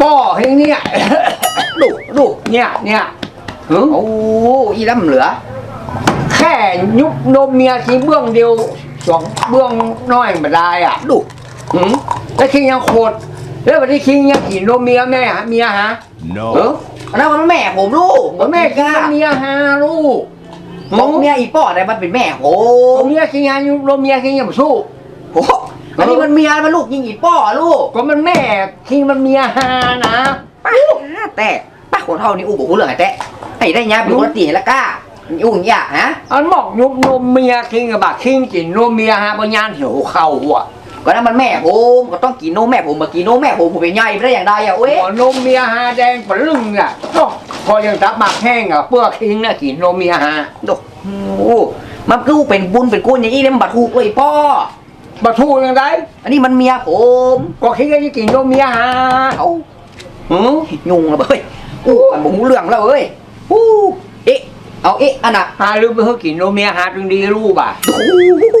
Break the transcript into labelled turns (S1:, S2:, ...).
S1: ป้อให้เนี่ย
S2: ดูดู
S1: เนี่ยเนี่ยหึ
S2: โอ้อีลำเหลือ
S1: แค่ยุบนมเมียทีเบื้องเดียวสองเบื้องน้อยมาได้อะ
S2: ดู
S1: หึแล้วคิงยังโคตรแล้ววันนี้คิงยังกินนมเมียแม่ฮะเมียฮะ
S3: No.
S1: เออ
S2: อันนั้นมันแม่ผมลูก
S1: แม่กินนมเมียฮะลูก
S2: บอกเมียอีป้อได้มันเป็นแม่ผ
S1: ผมมเมียคิงยังยุบนมเมียคิงยังสู้
S2: โอ้ อันนี้มันเมียมันลูกยิงอีป้อลูก
S1: ก็มันแม่คิงมันเมียฮานะ
S2: ป้าแต่ป้าคนเท่านี้อู้บอกเรื่องไอ้แต่ไอ้ได้ยาเป็นคนตีแล้วก้าอู้อย่างเงี้ยฮะ
S1: อันบอกยุบนมเมียคิงกับบักคิงกินนมเมียฮะบางยานเหี่ยวเข่าอะ
S2: ก็นั่นมันแม่ผมก็ต้องกินนมแม่ผมมากินนมแม่ผมผมเป็นใหญ่ไม่ได้อย่างใดอะเว้ย
S1: หัวนมเมียฮาแดงปะลึงอะก็พอยังจับหมากแห้งอะเปลือกคิงน่ะกินนมเมียฮา
S2: ดูโอ้มันคือเป็นบุญเป็นกุญอย่างนี้เลยมันบัดถูกเลยพ่อ
S1: บัทูยังไง
S2: อันนี้มันเมียผม
S1: ก็คิงก็จะกินนมเมียฮา
S2: เอา
S1: หือ
S2: ยุงแล้วเว้ยอู้มันบ่หูเรื่องแล้วเว้ยอู้เอ๊ะเอาเอ๊ะอันน่ะ
S1: ฮาลืมไปเฮากินนมเมียฮาจึงดีรู้ป่ะ
S2: โอ้โห